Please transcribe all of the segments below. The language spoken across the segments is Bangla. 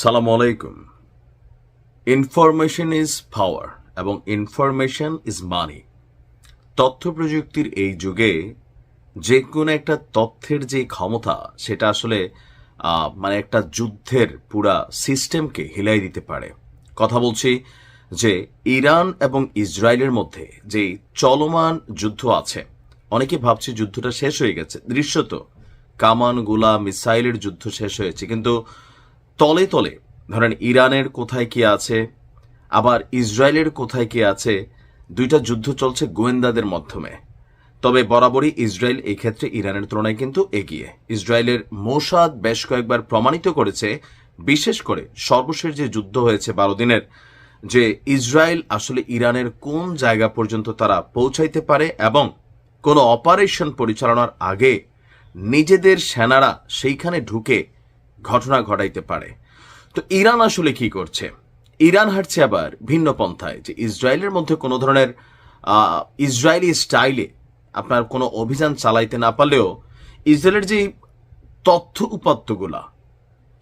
সালাম আলাইকুম। ইনফরমেশন ইজ পাওয়ার এবং ইনফরমেশন ইজ মানি তথ্য প্রযুক্তির এই যুগে যে কোনো একটা তথ্যের যে ক্ষমতা, সেটা আসলে মানে একটা যুদ্ধের পুরা সিস্টেমকে হিলাই দিতে পারে। কথা বলছি যে ইরান এবং ইসরায়েলের মধ্যে যে চলমান যুদ্ধ আছে, অনেকে ভাবছে যুদ্ধটা শেষ হয়ে গেছে। দৃশ্যত কামান গোলা মিসাইলের যুদ্ধ শেষ হয়েছে, কিন্তু তলে তলে, ধরেন ইরানের কোথায় কি আছে, আবার ইসরায়েলের কোথায় কি আছে, দুইটা যুদ্ধ চলছে গোয়েন্দাদের মাধ্যমে। তবে বরাবরই ইসরায়েল এই ক্ষেত্রে ইরানের তুলনায় কিন্তু এগিয়ে। ইসরায়েলের মোসাদ বেশ কয়েকবার প্রমাণিত করেছে, বিশেষ করে সর্বশেষ যে যুদ্ধ হয়েছে বারো দিনের, যে ইসরায়েল আসলে ইরানের কোন জায়গা পর্যন্ত তারা পৌঁছাইতে পারে এবং কোনো অপারেশন পরিচালনার আগে নিজেদের সেনারা সেইখানে ঢুকে ঘটনা ঘটাইতে পারে। তো ইরান আসলে কি করছে? ইরান হাঁটছে আবার ভিন্ন পন্থায় যে ইসরায়েলের মধ্যে কোনো ধরনের ইসরায়েলি স্টাইলে আপনার কোনো অভিযান চালাইতে না পারলেও ইসরায়েলের যে তথ্য উপাত্তগুলা,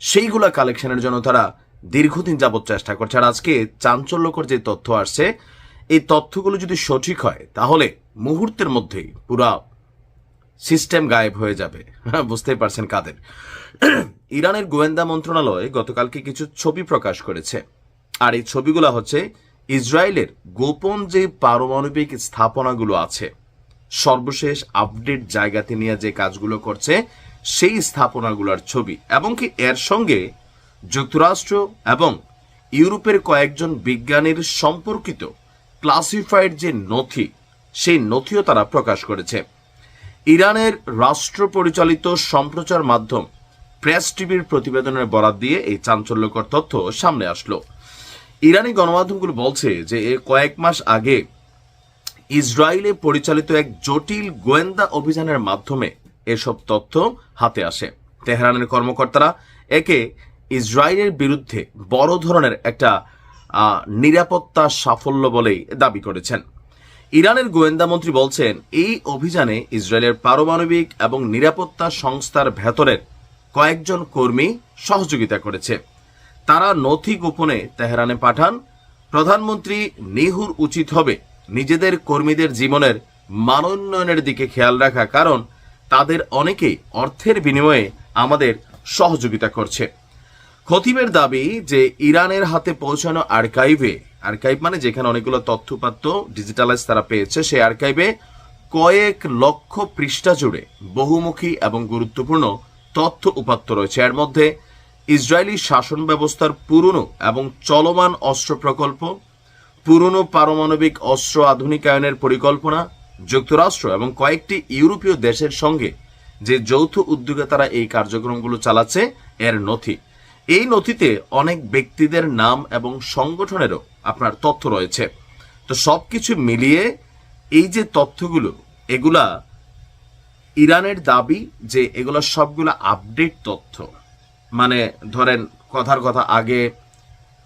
সেইগুলা কালেকশনের জন্য তারা দীর্ঘদিন যাবৎ চেষ্টা করছে। আর আজকে চাঞ্চল্যকর যে তথ্য আসছে, এই তথ্যগুলো যদি সঠিক হয়, তাহলে মুহূর্তের মধ্যেই পুরা সিস্টেম গায়েব হয়ে যাবে। বুঝতেই পারছেন কাদের। ইরানের গোয়েন্দা মন্ত্রণালয় গতকালকে কিছু ছবি প্রকাশ করেছে। আর এই ছবিগুলো হচ্ছে ইসরায়েলের গোপন যে পারমাণবিক স্থাপনাগুলো আছে, সর্বশেষ আপডেট জায়গাতে নিয়ে যে কাজগুলো করছে, সেই স্থাপনাগুলোর ছবি। এবং কি এর সঙ্গে যুক্তরাষ্ট্র এবং ইউরোপের কয়েকজন বিজ্ঞানীর সম্পর্কিত ক্লাসিফাইড যে নথি, সেই নথিও তারা প্রকাশ করেছে। ইরানের রাষ্ট্র পরিচালিত সম্প্রচার মাধ্যম প্রেস টিভির প্রতিবেদনের বরাত দিয়ে এই চাঞ্চল্যকর তথ্য সামনে আসলো। ইরানি গণমাধ্যমগুলো বলছে যে কয়েক মাস আগে ইসরায়েলে পরিচালিত এক জটিল গোয়েন্দা অভিযানের মাধ্যমে এসব তথ্য হাতে আসে। তেহরানের কর্মকর্তারা একে ইসরায়েলের বিরুদ্ধে বড় ধরনের একটা নিরাপত্তা সাফল্য বলেই দাবি করেছেন। ইরানের গোয়েন্দা মন্ত্রী বলছেন, এই অভিযানে ইসরায়েলের পারমাণবিক এবং নিরাপত্তা সংস্থার ভেতরের কয়েকজন কর্মী সহযোগিতা করেছে। তারা নথি গোপনে তেহরানে পাঠান। প্রধানমন্ত্রী নেহুর উচিত হবে নিজেদের কর্মীদের জীবনের মানোন্নয়নের দিকে খেয়াল রাখা, কারণ তাদের অনেকেই অর্থের বিনিময়ে আমাদের সহযোগিতা করছে। খতিবের দাবি যে ইরানের হাতে পৌঁছানো আর্কাইভে, আর্কাইভ মানে যেখানে অনেকগুলো তথ্যপাত্র ডিজিটালাইজ তারা পেয়েছে, সেই আর্কাইভে কয়েক লক্ষ পৃষ্ঠা জুড়ে বহুমুখী এবং গুরুত্বপূর্ণ তথ্য উপাত্ত রয়েছে। এর মধ্যে ইসরায়েলি শাসন ব্যবস্থার পুরনো এবং চলমান অস্ত্র প্রকল্প, পুরনো পারমাণবিক অস্ত্র আধুনিকায়নের পরিকল্পনা, যুক্তরাষ্ট্র এবং কয়েকটি ইউরোপীয় দেশের সঙ্গে যে যৌথ উদ্যোগে তারা এই কার্যক্রমগুলো চালাচ্ছে, এর নথি। এই নথিতে অনেক ব্যক্তিদের নাম এবং সংগঠনেরও আপনার তথ্য রয়েছে। তো সব কিছু মিলিয়ে এই যে তথ্যগুলো, এগুলা ইরানের দাবি যে এগুলো সবগুলো আপডেট তথ্য। মানে ধরেন, কথার কথা, আগে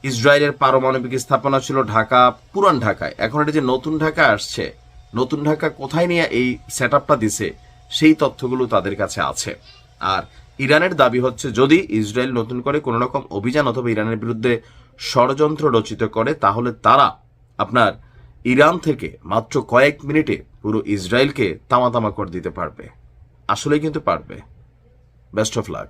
ইসরায়েলের পারমাণবিক স্থাপনা ছিল ঢাকা, পুরান ঢাকায়। এখন এটা যে নতুন ঢাকা আসছে, নতুন ঢাকা কোথায় নিয়ে এই সেট আপটা দিছে, সেই তথ্যগুলো তাদের কাছে আছে। আর ইরানের দাবি হচ্ছে, যদি ইসরায়েল নতুন করে কোনো রকম অভিযান অথবা ইরানের বিরুদ্ধে ষড়যন্ত্র রচিত করে, তাহলে তারা আপনার ইরান থেকে মাত্র কয়েক মিনিটে পুরো ইসরায়েলকে তামাতামা করে দিতে পারবে। আসলে কিন্তু পারবে। Best of luck